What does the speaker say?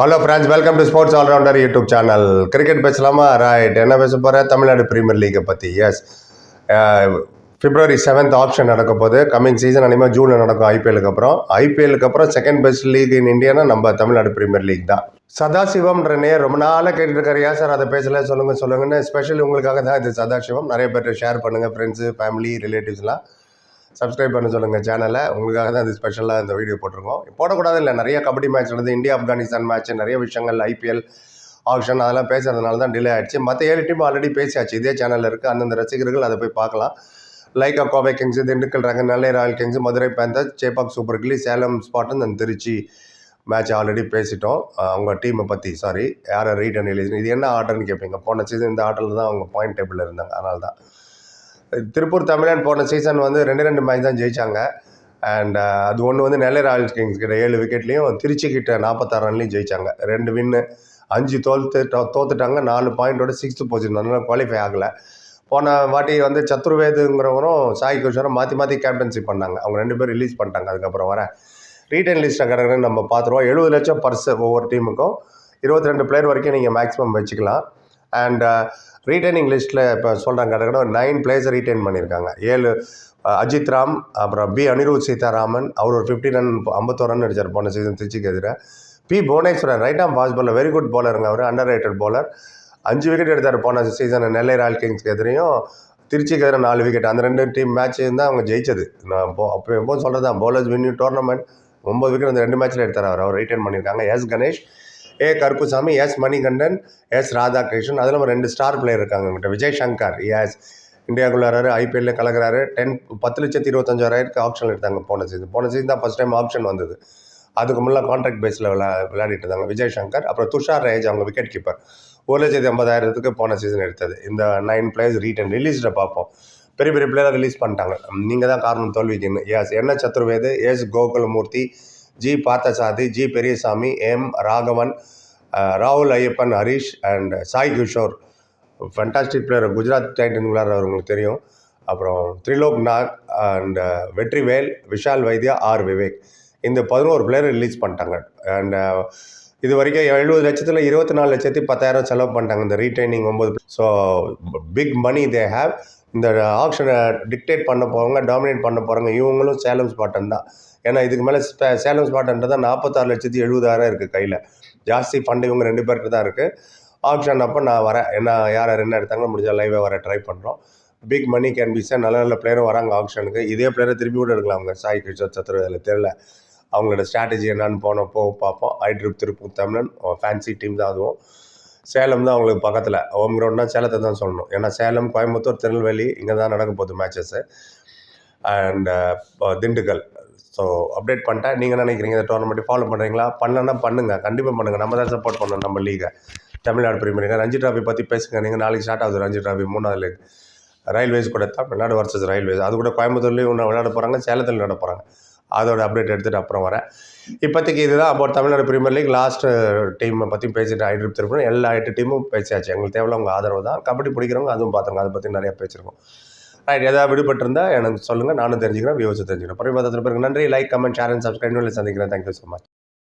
Hello friends welcome to sports allrounder YouTube channel cricket பேசலாமா? Right என்ன பேச போகிறேன் தமிழ்நாடு பிரீமியர் லீக்கை பற்றி எஸ் பிப்ரவரி செவன்த் ஆப்ஷன் நடக்க போகுது. கம்மிங் சீசன் அனிமே ஜூனில் நடக்கும் ஐபிஎலுக்கு அப்புறம். ஐபிஎலுக்கு அப்புறம் செகண்ட் பெஸ்ட் லீக் இன் இந்தியானா நம்ம தமிழ்நாடு பிரீமியர் லீக் தான். சதாசிவம்ன்ற நேர் ரொம்ப நாளாக கேட்டுருக்காரு ஏன் சார் அதை பேசல? சொல்லுங்கள் சொல்லுங்கன்னு. ஸ்பெஷலி உங்களுக்காக தான் இது சதாசிவம். நிறைய பேர் ஷேர் பண்ணுங்கள் ஃப்ரெண்ட்ஸு ஃபேமிலி ரிலேட்டிவ்ஸ்லாம் சப்ஸ்கிரைப் பண்ண சொல்லுங்கள் சேனலை உங்களுக்காக தான் இது ஸ்பெஷலாக இந்த வீடியோ போட்டிருக்கோம். போடக்கூடாது இல்லை நிறைய கபடி மேட்ச் நடந்தது இந்தியா ஆப்கானிஸ்தான் மேட்ச் நிறைய விஷயங்கள் ஐபிஎல் ஆப்ஷன் அதெல்லாம் பேசுகிறதுனால தான் டிலே ஆயிடுச்சு. மற்ற ஏழு டீம் ஆல்ரெடி பேசியாச்சு. இதே சேனலில் இருக்குது அந்தந்த ரசிகர்கள் அதை போய் பார்க்கலாம். Like Kovai kings Dindigul dragons Nellai royal kings Madurai panther Chepauk super கிளி சேலம் ஸ்பாட்டன் அந்த திருச்சி மேட்ச் ஆல்ரெடி பேசிட்டோம். அவங்க டீமை பற்றி சாரி யாரை ரீட் அண்ட் எழுதி இது என்ன ஆர்டர்னு கேட்பீங்க போன சீசன் இந்த ஆர்டரில் தான் அவங்க பாயிண்ட் டேபிளில் இருந்தாங்க. அதனால தான். திருப்பூர் தமிழன் போன சீசன் வந்து ரெண்டு ரெண்டு மேட்ச் தான் ஜெயிச்சாங்க. அண்ட் uh, அது ஒன்று வந்து நெல்லை ராயல் கிங்ஸ் கிட்ட ஏழு விக்கெட்லேயும் திருச்சி கிட்ட நாற்பத்தாறு ரன்லையும் ஜெயிச்சாங்க. ரெண்டு வின்னு அஞ்சு தோல்த்து தோ- தோத்துட்டாங்க. நாலு பாயிண்டோட சிக்ஸ்த்து பொசிஷன் நல்லா குவாலிஃபை ஆகலை. போன வாட்டி வந்து சத்துருவேதுங்கிறவரும் சாய் கிஷோரும் மாற்றி மாற்றி கேப்டன்சி பண்ணாங்க. அவங்க ரெண்டு பேரும் ரிலீஸ் பண்ணிட்டாங்க. அதுக்கப்புறம் வர ரீட்டைன் லிஸ்ட்டை கிடக்குன்னு நம்ம பார்த்துருவோம். எழுபது லட்சம் பர்ஸ் ஒவ்வொரு டீமுக்கும் இருபத்தி ரெண்டு பிளேயர் வரைக்கும் நீங்கள் மேக்ஸிமம் வச்சுக்கலாம். அண்ட் ரீட்டைனிங் லிஸ்ட்டில் இப்போ சொல்கிறாங்க கிடக்கிற ஒரு நைன் பிளேயர்ஸை ரீட்டைன் பண்ணியிருக்காங்க. ஏழு அஜித் ராம் அப்புறம் பி அனிருத் சீதாராமன் அவர் ஒரு ஃபிஃப்டி ரன் ஐம்பத்தோரு ரன் அடித்தார் போன சீசன் திருச்சிக்கு எதிராக B Bhuvaneswaran right arm fast bowler very good பாலருங்க அவர் அண்டர் ரேட்டட் பாலர் அஞ்சு விக்கெட் எடுத்தார் போன சீசன் நெல்லை ராயல் கிங்ஸ்க்கு எதிரையும். திருச்சிக்கு எதிராக நாலு விக்கெட் அந்த ரெண்டு டீம் மேட்ச் தான் அவங்க ஜெயிச்சது. நான் போ அப்போ எப்போது சொல்கிறது தான் bowlers வின் டோர்னமெண்ட் ஒம்பது விக்கெட் அந்த ரெண்டு மேட்ச்சில் எடுத்தார் அவர். அவர் ரிட்டைன் பண்ணியிருக்காங்க. S Ganesh A Karuppusamy S Manikandan S Radhakrishnan. அதில் ஒரு ரெண்டு ஸ்டார் பிளேயர் இருக்காங்க எங்கிட்ட விஜய் சங்கர் எஸ் இந்தியாவுக்குள்ளாரு ஐபிஎல்ல கலக்கிறாரு. டென் பத்து லட்சத்தி இருபத்தஞ்சாயிரத்துக்கு ஆப்ஷன் எடுத்தாங்க போன சீசன் போன சீசன் தான் ஃபஸ்ட் டைம் ஆப்ஷன் வந்தது. அதுக்கு முன்னே கான்ட்ராக்ட் பேஸில் விளா விளையாடிட்டு இருந்தாங்க விஜய் சங்கர். அப்புறம் துஷார் ரேஜ் அவங்க விக்கெட் கீப்பர் ஒரு லட்சத்தி ஐம்பதாயிரத்துக்கு போன சீசன் எடுத்தது. இந்த நைன் பிளேயர்ஸ் ரீட்டன் ரிலீஸில் பார்ப்போம். பெரிய பெரிய பிளேயரை ரிலீஸ் பண்ணிட்டாங்க. நீங்கள் தான் காரணம் தோல்விக்குன்னு எஸ் என்ன Chaturved S Gokulamurthy G Parthasarathy G Periyasamy M Raghavan ராகுல் Iyappan Harish and Sai Kishore fantastic player Gujarat titan விளையாடுறவங்களுக்கு தெரியும். அப்புறம் த்ரிலோக் நாக் அண்ட் வெற்றிவேல் விஷால் வைத்யா ஆர் விவேக் இந்த பதினோரு பிளேயர் ரிலீஸ் பண்ணிட்டாங்க. அண்ட் uh, இது வரைக்கும் எழுபது லட்சத்தில் இருபத்தி நாலு லட்சத்தி பத்தாயிரம் செலவு பண்ணிட்டாங்க இந்த ரீட்ரைனிங் ஒம்பது so big money they have இந்த ஆப்ஷனை டிக்டேட் பண்ண போகிறவங்க டாமினேட் பண்ண போகிறாங்க இவங்களும் சேலம் ஸ்பாட்டன் தான். ஏன்னா இதுக்கு மேலே சேலம் ஸ்பாட்டன்றது தான் நாற்பத்தாறு லட்சத்தி எழுபதாயிரம் இருக்குது கையில். ஜாஸ்தி ஃபண்டு இவங்க ரெண்டு பேர்கிட்ட தான் இருக்குது ஆப்ஷன் அப்போ நான் வரேன். என்ன யார் யார் என்ன எடுத்தாங்க முடிஞ்சால் லைவாக வர ட்ரை பண்ணுறோம் big money can be sir நல்ல நல்ல பிளேயரும் வராங்க ஆப்ஷனுக்கு இதே பிளேயரை திருப்பி கூட எடுக்கலாம் அவங்க. சாய் கிஷோர் சத்ரு அதில் அவங்களோட ஸ்ட்ராட்டஜி என்னன்னு போனோம் போக பார்ப்போம். ஐ ட்ரிப் திருப்பூர் தமிழன். ஃபேன்சி டீம் தான் அதுவும். சேலம் தான் அவங்களுக்கு பக்கத்தில். ஹோம் கிரவுண்ட்னா சேலத்தை தான் சொல்லணும். ஏன்னா சேலம் கோயம்புத்தூர் திருநெல்வேலி இங்கே தான் நடக்க போகுது matches and uh, uh, Dindigul. So update பண்ணிட்டேன் நீங்கள் நினைக்கிறீங்க? இந்த டோர்னமெண்ட் ஃபாலோ பண்ணுறீங்களா பண்ணலன்னா பண்ணுங்கள் கண்டிப்பாக பண்ணுங்கள் நம்ம தான் சப்போர்ட் பண்ணணும். நம்ம லீகை Tamil Nadu premier league Ranji trophy பற்றி பேசுங்க. நீங்கள் நாளைக்கு ஸ்டார்ட் ஆகுது ரஞ்சி டிராஃபி மூணாவது லீக் ரயில்வேஸ் கூட தமிழ்நாடு வர்சஸ் ரயில்வேஸ் அது கூட கோயம்புத்தூர்லேயும் ஒன்று விளையாட போகிறாங்க சேலத்தில் விளையாட போகிறாங்க அதோட அப்டேட் எடுத்துகிட்டு அப்புறம் வரேன். இப்போதைக்கு இதுதான் அப்போ தமிழ்நாடு பிரீமியர் லீக் லாஸ்ட்டு டீமை பற்றி பேசிட்டு ஐட்ரிப் திருப்பி எல்லா எட்டு டீமும் பேசியாச்சு. எங்களுக்கு தேவையில்ல உங்கள் ஆதரவு தான். கபடி பிடிக்கிறவங்க அதுவும் பார்த்துருங்க அதை பற்றி நிறையா பேசியிருக்கோம். ரைட் ஏதாவது விடுபட்டிருந்தா எனக்கு சொல்லுங்கள் நானும் தெரிஞ்சுக்கிறேன் வியூஸ் தெரிஞ்சுக்கிறேன். பரிமாதத்தில் பிறகு நன்றி. Like comment share and subscribe சந்திக்கிறேன். Thank you so much